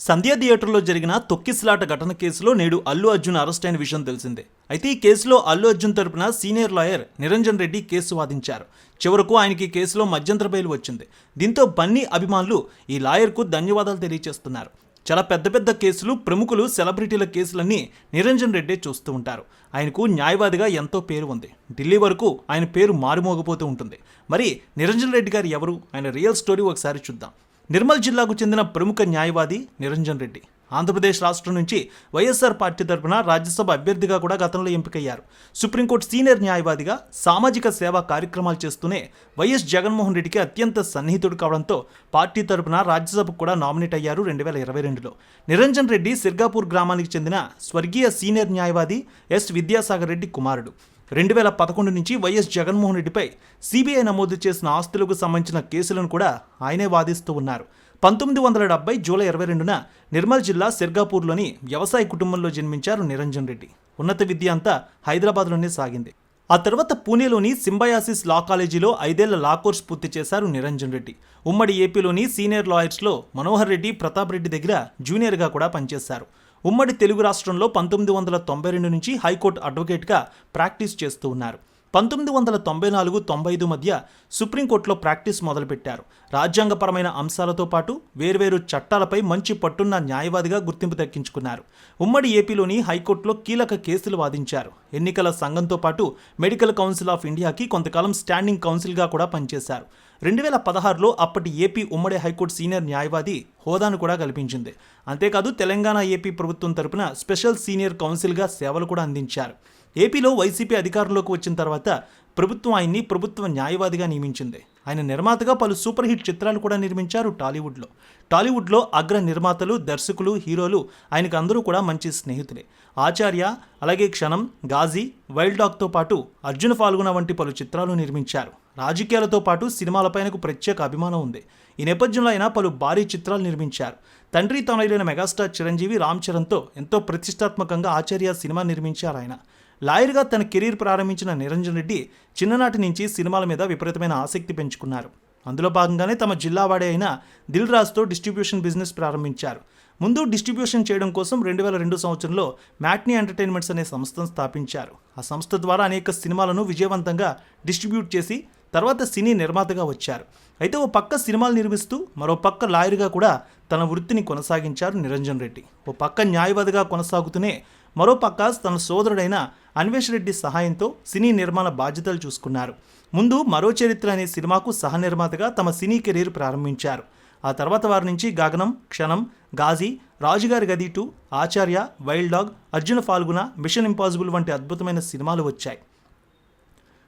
సంధ్యా థియేటర్లో జరిగిన తొక్కిసలాట ఘటన కేసులో నేడు అల్లు అర్జున్ అరెస్ట్ అయిన విషయం తెలిసిందే. అయితే ఈ కేసులో అల్లు అర్జున్ తరపున సీనియర్ లాయర్ నిరంజన్ రెడ్డి కేసు వాదించారు. చివరకు ఆయనకి కేసులో మధ్యంతర బెయిల్ వచ్చింది. దీంతో బన్నీ అభిమానులు ఈ లాయర్కు ధన్యవాదాలు తెలియజేస్తున్నారు. చాలా పెద్ద పెద్ద కేసులు ప్రముఖులు సెలబ్రిటీల కేసులన్నీ నిరంజన్ రెడ్డే చూస్తూ ఉంటారు. ఆయనకు న్యాయవాదిగా ఎంతో పేరు ఉంది. ఢిల్లీ వరకు ఆయన పేరు మారుమోగిపోతూ ఉంటుంది. మరి నిరంజన్ రెడ్డి గారు ఎవరు? ఆయన రియల్ స్టోరీ ఒకసారి చూద్దాం. నిర్మల్ జిల్లాకు చెందిన ప్రముఖ న్యాయవాది నిరంజన్ రెడ్డి. ఆంధ్రప్రదేశ్ రాష్ట్రం నుంచి వైఎస్ఆర్ పార్టీ తరపున రాజ్యసభ అభ్యర్థిగా కూడా గతంలో ఎంపికయ్యారు. సుప్రీంకోర్టు సీనియర్ న్యాయవాదిగా సామాజిక సేవా కార్యక్రమాలు చేస్తూనే వైఎస్ జగన్మోహన్ రెడ్డికి అత్యంత సన్నిహితుడు కావడంతో పార్టీ తరపున రాజ్యసభకు కూడా నామినేట్ అయ్యారు రెండు వేల ఇరవై రెండులో. నిరంజన్ రెడ్డి సిర్గాపూర్ గ్రామానికి చెందిన స్వర్గీయ సీనియర్ న్యాయవాది ఎస్ విద్యాసాగర్ రెడ్డి కుమారుడు. రెండు వేల పదకొండు నుంచి వైఎస్ జగన్మోహన్ రెడ్డిపై సిబిఐ నమోదు చేసిన ఆస్తులకు సంబంధించిన కేసులను కూడా ఆయనే వాదిస్తూ ఉన్నారు. పంతొమ్మిది వందల డెబ్బై జూలై ఇరవై రెండున నిర్మల్ జిల్లా సిర్గాపూర్లోని వ్యవసాయ కుటుంబంలో జన్మించారు నిరంజన్ రెడ్డి. ఉన్నత విద్య అంతా హైదరాబాద్లోనే సాగింది. ఆ తర్వాత పూణేలోని సింబయాసిస్ లా కాలేజీలో ఐదేళ్ళ లా కోర్స్ పూర్తి చేశారు నిరంజన్ రెడ్డి. ఉమ్మడి ఏపీలోని సీనియర్ లాయర్స్లో మనోహర్ రెడ్డి ప్రతాప్ రెడ్డి దగ్గర జూనియర్గా కూడా పనిచేశారు. ఉమ్మడి తెలుగు రాష్ట్రంలో పంతొమ్మిది వందల తొంభై రెండు నుంచి హైకోర్టు అడ్వకేట్గా ప్రాక్టీస్ చేస్తూ ఉన్నారు. పంతొమ్మిది వందల తొంభై నాలుగు తొంభై ఐదు మధ్య సుప్రీంకోర్టులో ప్రాక్టీస్ మొదలుపెట్టారు. రాజ్యాంగపరమైన అంశాలతో పాటు వేర్వేరు చట్టాలపై మంచి పట్టున్న న్యాయవాదిగా గుర్తింపు దక్కించుకున్నారు. ఉమ్మడి ఏపీలోని హైకోర్టులో కీలక కేసులు వాదించారు. ఎన్నికల సంఘంతో పాటు మెడికల్ కౌన్సిల్ ఆఫ్ ఇండియాకి కొంతకాలం స్టాండింగ్ కౌన్సిల్గా కూడా పనిచేశారు. రెండు వేల పదహారులో అప్పటి ఏపీ ఉమ్మడి హైకోర్టు సీనియర్ న్యాయవాది హోదాను కూడా కల్పించింది. అంతేకాదు తెలంగాణ ఏపీ ప్రభుత్వం తరపున స్పెషల్ సీనియర్ కౌన్సిల్గా సేవలు కూడా అందించారు. ఏపీలో వైసీపీ అధికారంలోకి వచ్చిన తర్వాత ప్రభుత్వం ఆయన్ని ప్రభుత్వ న్యాయవాదిగా నియమించింది. ఆయన నిర్మాతగా పలు సూపర్ హిట్ చిత్రాలు కూడా నిర్మించారు టాలీవుడ్లో. టాలీవుడ్లో అగ్ర నిర్మాతలు దర్శకులు హీరోలు ఆయనకు అందరూ కూడా మంచి స్నేహితులే. ఆచార్య అలాగే క్షణం గాజీ వైల్డ్ డాగ్తో పాటు అర్జున ఫాల్గుణ వంటి పలు చిత్రాలు నిర్మించారు. రాజకీయాలతో పాటు సినిమాలపై ఆయనకు ప్రత్యేక అభిమానం ఉంది. ఈ నేపథ్యంలో ఆయన పలు భారీ చిత్రాలు నిర్మించారు. తండ్రి తనయులైన మెగాస్టార్ చిరంజీవి రామ్ చరణ్తో ఎంతో ప్రతిష్టాత్మకంగా ఆచార్య సినిమా నిర్మించారు ఆయన. లాయర్గా తన కెరీర్ ప్రారంభించిన నిరంజన్ రెడ్డి చిన్ననాటి నుంచి సినిమాల మీద విపరీతమైన ఆసక్తి పెంచుకున్నారు. అందులో భాగంగానే తమ జిల్లావాడే అయిన దిల్ రాజ్తో డిస్ట్రిబ్యూషన్ బిజినెస్ ప్రారంభించారు. ముందు డిస్ట్రిబ్యూషన్ చేయడం కోసం రెండు వేల రెండు సంవత్సరంలో మ్యాట్నీ ఎంటర్టైన్మెంట్స్ అనే సంస్థను స్థాపించారు. ఆ సంస్థ ద్వారా అనేక సినిమాలను విజయవంతంగా డిస్ట్రిబ్యూట్ చేసి తర్వాత సినీ నిర్మాతగా వచ్చారు. అయితే ఓ పక్క సినిమాలు నిర్మిస్తూ మరో పక్క లాయర్గా కూడా తన వృత్తిని కొనసాగించారు నిరంజన్ రెడ్డి. ఓ పక్క న్యాయవాదిగా కొనసాగుతూనే మరోపక్క తన సోదరుడైన అన్వేష్ రెడ్డి సహాయంతో సినీ నిర్మాణ బాధ్యతలు చూసుకున్నారు. ముందు మరో చరిత్ర అనే సినిమాకు సహ నిర్మాతగా తమ సినీ కెరీర్ ప్రారంభించారు. ఆ తర్వాత వారి నుంచి గగనం Kshanam Ghazi Rajugari Gadhi two Acharya wild dog Arjuna Phalguna mission impossible వంటి అద్భుతమైన సినిమాలు వచ్చాయి.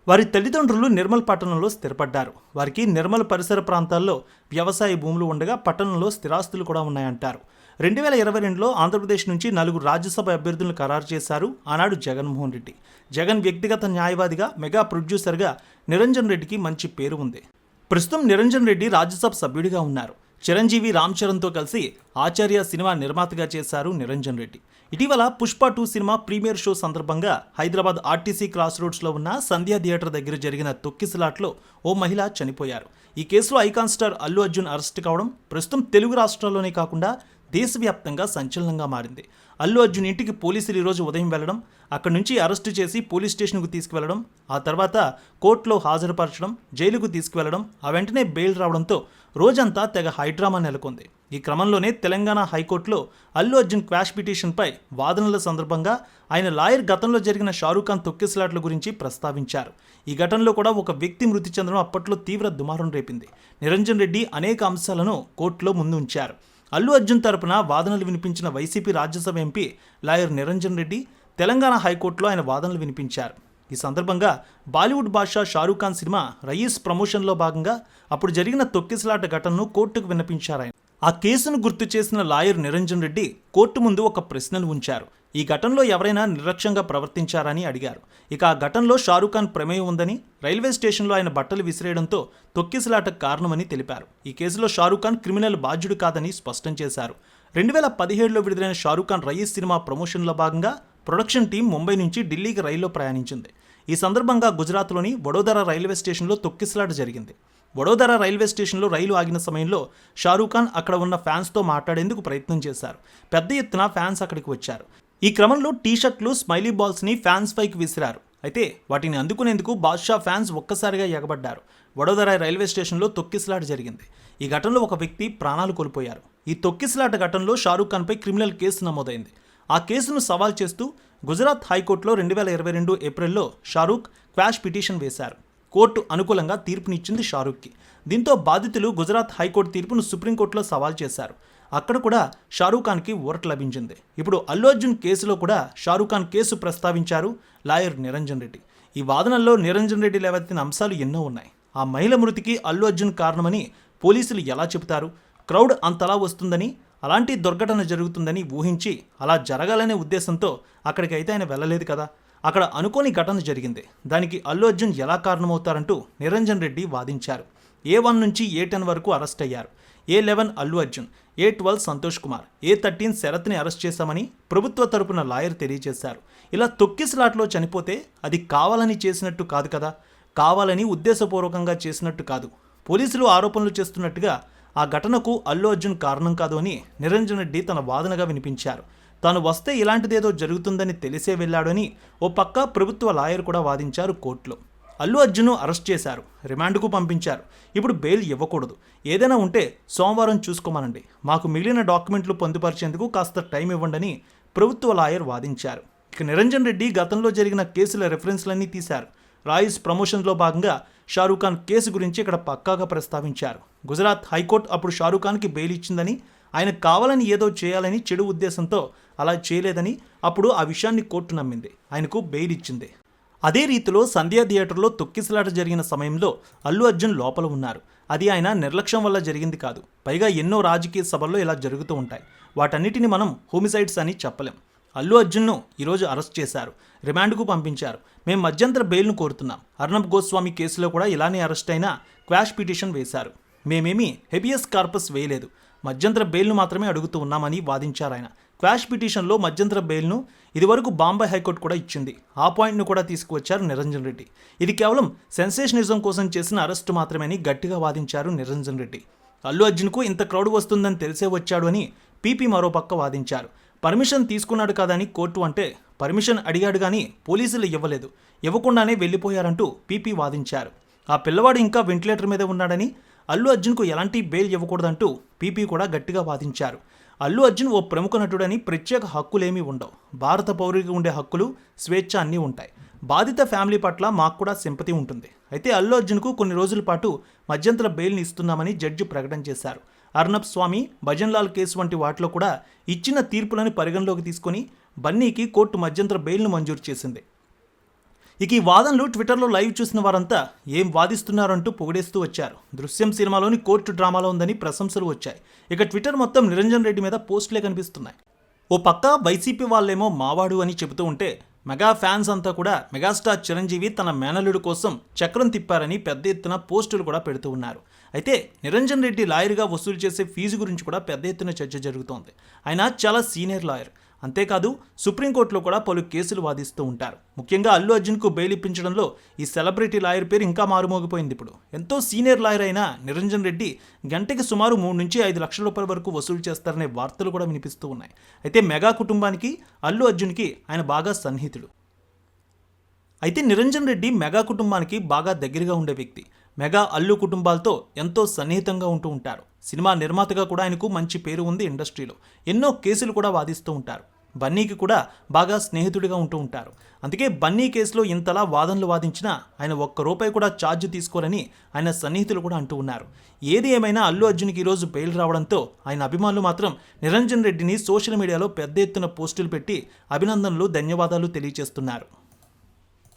వారి తల్లిదండ్రులు నిర్మల్ పట్టణంలో స్థిరపడ్డారు. వారికి నిర్మల్ పరిసర ప్రాంతాల్లో వ్యవసాయ భూములు ఉండగా పట్టణంలో స్థిరాస్తులు కూడా ఉన్నాయంటారు. రెండు వేల ఇరవై రెండులో ఆంధ్రప్రదేశ్ నుంచి నలుగురు రాజ్యసభ అభ్యర్థులను ఖరారు చేశారు ఆనాడు జగన్మోహన్ రెడ్డి. జగన్ వ్యక్తిగత న్యాయవాదిగా మెగా ప్రొడ్యూసర్గా నిరంజన్ రెడ్డికి మంచి పేరు ఉంది. ప్రస్తుతం నిరంజన్ రెడ్డి రాజ్యసభ సభ్యుడిగా ఉన్నారు. చిరంజీవి రామ్ చరణ్తో కలిసి ఆచార్య సినిమా నిర్మాతగా చేశారు నిరంజన్ రెడ్డి. ఇటీవల Pushpa two cinema premiere show సందర్భంగా హైదరాబాద్ ఆర్టీసీ క్రాస్ రోడ్స్లో ఉన్న సంధ్యా థియేటర్ దగ్గర జరిగిన తొక్కిసలాట్లో ఓ మహిళ చనిపోయారు. ఈ కేసులో icon star Allu Arjun arrest కావడం ప్రస్తుతం తెలుగు రాష్ట్రాల్లోనే కాకుండా దేశవ్యాప్తంగా సంచలనంగా మారింది. అల్లు అర్జున్ ఇంటికి పోలీసులు ఈరోజు ఉదయం వెళ్ళడం అక్కడి నుంచి అరెస్టు చేసి పోలీస్ స్టేషన్కు తీసుకువెళ్ళడం ఆ తర్వాత కోర్టులో హాజరుపరచడం జైలుకు తీసుకువెళ్ళడం ఆ వెంటనే బెయిల్ రావడంతో రోజంతా తెగ హైడ్రామా నెలకొంది. ఈ క్రమంలోనే తెలంగాణ హైకోర్టులో అల్లు అర్జున్ క్వాష్ పిటిషన్పై వాదనల సందర్భంగా ఆయన లాయర్ గతంలో జరిగిన షారూఖ్ ఖాన్ తొక్కిసలాట్ల గురించి ప్రస్తావించారు. ఈ ఘటనలో కూడా ఒక వ్యక్తి మృతి చెందడం అప్పట్లో తీవ్ర దుమారం రేపింది. నిరంజన్ రెడ్డి అనేక అంశాలను కోర్టులో ముందు ఉంచారు. అల్లు అర్జున్ తరపున వాదనలు వినిపించిన YCP Rajya Sabha MP lawyer Niranjan Reddy Telangana హైకోర్టులో ఆయన వాదనలు వినిపించారు. ఈ సందర్భంగా బాలీవుడ్ బాషా షారూఖ్ ఖాన్ సినిమా రయీస్ ప్రమోషన్లో భాగంగా అప్పుడు జరిగిన తొక్కిసలాట ఘటనను కోర్టుకు విన్నపించారు ఆయన. ఆ కేసును గుర్తు చేసిన లాయర్ నిరంజన్ రెడ్డి కోర్టు ముందు ఒక ప్రశ్నను ఉంచారు. ఈ ఘటనలో ఎవరైనా నిర్లక్ష్యంగా ప్రవర్తించారని అడిగారు. ఇక ఆ ఘటనలో షారూఖ్ ఖాన్ ప్రమేయం ఉందని రైల్వే స్టేషన్లో ఆయన బట్టలు విసిరేయడంతో తొక్కిసలాట కారణమని తెలిపారు. ఈ కేసులో షారూఖ్ ఖాన్ క్రిమినల్ బాధ్యుడు కాదని స్పష్టం చేశారు. రెండు వేల పదిహేడులో విడుదలైన షారూఖ్ ఖాన్ రయీస్ సినిమా ప్రమోషన్లో భాగంగా ప్రొడక్షన్ టీం ముంబై నుంచి ఢిల్లీకి రైల్లో ప్రయాణించింది. ఈ సందర్భంగా గుజరాత్లోని వడోదర రైల్వే స్టేషన్లో తొక్కిసలాట జరిగింది. వడోదర రైల్వే స్టేషన్లో రైలు ఆగిన సమయంలో షారూఖ్ ఖాన్ అక్కడ ఉన్న ఫ్యాన్స్తో మాట్లాడేందుకు ప్రయత్నం చేశారు. పెద్ద ఎత్తున ఫ్యాన్స్ అక్కడికి వచ్చారు. ఈ క్రమంలో టీషర్ట్లు స్మైలీ బాల్స్ని ఫ్యాన్స్ పైకి విసిరారు. అయితే వాటిని అందుకునేందుకు బాద్షా ఫ్యాన్స్ ఒక్కసారిగా ఎగబడ్డారు. వడోదర రైల్వే స్టేషన్లో తొక్కిసలాట జరిగింది. ఈ ఘటనలో ఒక వ్యక్తి ప్రాణాలు కోల్పోయారు. ఈ తొక్కిసలాట ఘటనలో షారూఖ్ ఖాన్పై క్రిమినల్ కేసు నమోదైంది. ఆ కేసును సవాల్ చేస్తూ గుజరాత్ హైకోర్టులో రెండు వేల ఇరవై రెండు ఏప్రిల్లో షారూఖ్ క్వాష్ పిటిషన్ వేశారు. కోర్టు అనుకూలంగా తీర్పునిచ్చింది షారూఖ్కి. దీంతో బాధితులు గుజరాత్ హైకోర్టు తీర్పును సుప్రీంకోర్టులో సవాల్ చేశారు. అక్కడ కూడా షారూఖ్ ఖాన్కి ఊరట లభించింది. ఇప్పుడు అల్లు అర్జున్ కేసులో కూడా షారూఖ్ ఖాన్ కేసు ప్రస్తావించారు లాయర్ నిరంజన్ రెడ్డి. ఈ వాదనల్లో నిరంజన్ రెడ్డి లేవెత్తిన అంశాలు ఎన్నో ఉన్నాయి. ఆ మహిళ మృతికి అల్లు అర్జున్ కారణమని పోలీసులు ఎలా చెబుతారు? క్రౌడ్ అంతలా వస్తుందని అలాంటి దుర్ఘటన జరుగుతుందని ఊహించి అలా జరగాలనే ఉద్దేశంతో అక్కడికైతే ఆయన వెళ్ళలేదు కదా. అక్కడ అనుకోని ఘటన జరిగింది. దానికి అల్లు అర్జున్ ఎలా కారణమవుతారంటూ నిరంజన్ రెడ్డి వాదించారు. ఏ వన్ నుంచి ఏ టెన్ వరకు అరెస్ట్ అయ్యారు. A eleven Allu Arjun A twelve Santosh Kumar A thirteen శరత్ని arrest చేశామని ప్రభుత్వ తరపున లాయర్ తెలియజేశారు. ఇలా తొక్కిసలాట్లో చనిపోతే అది కావాలని చేసినట్టు కాదు కదా. కావాలని ఉద్దేశపూర్వకంగా చేసినట్టు కాదు. పోలీసులు ఆరోపణలు చేస్తున్నట్టుగా ఆ ఘటనకు అల్లు అర్జున్ కారణం కాదు అని నిరంజన్ రెడ్డి తన వాదనగా వినిపించారు. తాను వస్తే ఇలాంటిదేదో జరుగుతుందని తెలిసే వెళ్ళాడని ఓ పక్క ప్రభుత్వ లాయర్ కూడా వాదించారు కోర్టులో. అల్లు అర్జున్ను అరెస్ట్ చేశారు రిమాండ్కు పంపించారు. ఇప్పుడు బెయిల్ ఇవ్వకూడదు. ఏదైనా ఉంటే సోమవారం చూసుకోమనండి. మాకు మిగిలిన డాక్యుమెంట్లు పొందుపరిచేందుకు కాస్త టైం ఇవ్వండని ప్రభుత్వ లాయర్ వాదించారు. ఇక నిరంజన్ రెడ్డి గతంలో జరిగిన కేసుల రెఫరెన్స్లన్నీ తీశారు. రాయిస్ ప్రమోషన్లో భాగంగా షారూఖ్ ఖాన్ కేసు గురించి ఇక్కడ పక్కాగా ప్రస్తావించారు. గుజరాత్ హైకోర్టు అప్పుడు షారూఖ్ ఖాన్కి బెయిల్ ఇచ్చిందని ఆయన కావాలని ఏదో చేయాలని చెడు ఉద్దేశంతో అలా చేయలేదని అప్పుడు ఆ విషయాన్ని కోర్టు నమ్మింది. ఆయనకు బెయిల్ ఇచ్చింది. అదే రీతిలో సంధ్యా థియేటర్లో తొక్కిసలాట జరిగిన సమయంలో అల్లు అర్జున్ లోపల ఉన్నారు. అది ఆయన నిర్లక్ష్యం వల్ల జరిగింది కాదు. పైగా ఎన్నో రాజకీయ సభల్లో ఇలా జరుగుతూ ఉంటాయి. వాటన్నిటిని మనం హోమిసైడ్స్ అని చెప్పలేం. అల్లు అర్జున్ను ఈరోజు అరెస్ట్ చేశారు. రిమాండ్కు పంపించారు. మేము మధ్యంతర బెయిల్ను కోరుతున్నాం. అర్ణబ్ గోస్వామి కేసులో కూడా ఇలానే అరెస్ట్ అయినా క్వాష్ పిటిషన్ వేశారు. మేమేమీ హెబియస్ కార్పస్ వేయలేదు. మధ్యంతర బెయిల్ను మాత్రమే అడుగుతూ ఉన్నామని వాదించారు ఆయన. క్వాష్ పిటిషన్లో మధ్యంతర బెయిల్ను ఇదివరకు బాంబే హైకోర్టు కూడా ఇచ్చింది. ఆ పాయింట్ను కూడా తీసుకువచ్చారు నిరంజన్ రెడ్డి. ఇది కేవలం సెన్సేషనిజం కోసం చేసిన అరెస్టు మాత్రమేని గట్టిగా వాదించారు నిరంజన్ రెడ్డి. అల్లు అర్జున్కు ఇంత క్రౌడ్ వస్తుందని తెలిసే వచ్చాడు అని పీపీ మరోపక్క వాదించారు. పర్మిషన్ తీసుకున్నాడు కాదని కోర్టు అంటే పర్మిషన్ అడిగాడు కానీ పోలీసులు ఇవ్వలేదు. ఇవ్వకుండానే వెళ్ళిపోయారంటూ పీపీ వాదించారు. ఆ పిల్లవాడు ఇంకా వెంటిలేటర్ మీదే ఉన్నాడని అల్లు అర్జున్కు ఎలాంటి బెయిల్ ఇవ్వకూడదంటూ పీపీ కూడా గట్టిగా వాదించారు. అల్లు అర్జున్ ఓ ప్రముఖ నటుడని ప్రత్యేక హక్కులేమీ ఉండవు. భారత పౌరుడికి ఉండే హక్కులు స్వేచ్ఛ అన్నీ ఉంటాయి. బాధిత ఫ్యామిలీ పట్ల మాకు కూడా సింపతి ఉంటుంది. అయితే అల్లు అర్జున్కు కొన్ని రోజుల పాటు మధ్యంతర బెయిల్ని ఇస్తున్నామని జడ్జి ప్రకటన చేశారు. అర్నబ్ స్వామి భజన్లాల్ కేసు వంటి వాటిలో కూడా ఇచ్చిన తీర్పులను పరిగణలోకి తీసుకొని బన్నీకి కోర్టు మధ్యంతర బెయిల్ను మంజూరు చేసింది. ఇక ఈ వాదనలు ట్విట్టర్లో లైవ్ చూసిన వారంతా ఏం వాదిస్తున్నారంటూ పొగిడేస్తూ వచ్చారు. దృశ్యం సినిమాలోని కోర్టు డ్రామాలో ఉందని ప్రశంసలు వచ్చాయి. ఇక ట్విట్టర్ మొత్తం నిరంజన్ రెడ్డి మీద పోస్టులే కనిపిస్తున్నాయి. ఓ పక్క వైసీపీ వాళ్ళేమో మావాడు అని చెబుతూ ఉంటే మెగా ఫ్యాన్స్ అంతా కూడా మెగాస్టార్ చిరంజీవి తన మేనల్లుడు కోసం చక్రం తిప్పారని పెద్ద ఎత్తున పోస్టులు కూడా పెడుతూ ఉన్నారు. అయితే నిరంజన్ రెడ్డి లాయర్గా వసూలు చేసే ఫీజు గురించి కూడా పెద్ద ఎత్తున చర్చ జరుగుతోంది. ఆయన చాలా సీనియర్ లాయర్. అంతేకాదు సుప్రీంకోర్టులో కూడా పలు కేసులు వాదిస్తూ ఉంటారు. ముఖ్యంగా అల్లు అర్జున్కు బెయిల్ ఇప్పించడంలో ఈ సెలబ్రిటీ లాయర్ పేరు ఇంకా మారుమోగిపోయింది ఇప్పుడు. ఎంతో సీనియర్ లాయర్ అయిన నిరంజన్ రెడ్డి గంటకి సుమారు మూడు నుంచి ఐదు లక్షల రూపాయల వరకు వసూలు చేస్తారనే వార్తలు కూడా వినిపిస్తూ ఉన్నాయి. అయితే మెగా కుటుంబానికి అల్లు అర్జున్కి ఆయన బాగా సన్నిహితుడు. అయితే నిరంజన్ రెడ్డి మెగా కుటుంబానికి బాగా దగ్గరగా ఉండే వ్యక్తి. మెగా అల్లు కుటుంబాలతో ఎంతో సన్నిహితంగా ఉంటూ ఉంటారు. సినిమా నిర్మాతగా కూడా ఆయనకు మంచి పేరు ఉంది ఇండస్ట్రీలో. ఎన్నో కేసులు కూడా వాదిస్తూ ఉంటారు. బన్నీకి కూడా బాగా స్నేహితుడిగా ఉంటూ ఉంటారు. అందుకే బన్నీ కేసులో ఇంతలా వాదనలు వాదించినా ఆయన ఒక్క రూపాయి కూడా ఛార్జ్ తీసుకోరని ఆయన సన్నిహితులు కూడా అంటూ ఉన్నారు. ఏది ఏమైనా అల్లు అర్జున్కి ఈరోజు బెయిల్ రావడంతో ఆయన అభిమానులు మాత్రం నిరంజన్ రెడ్డిని సోషల్ మీడియాలో పెద్ద ఎత్తున పోస్టులు పెట్టి అభినందనలు ధన్యవాదాలు తెలియజేస్తున్నారు.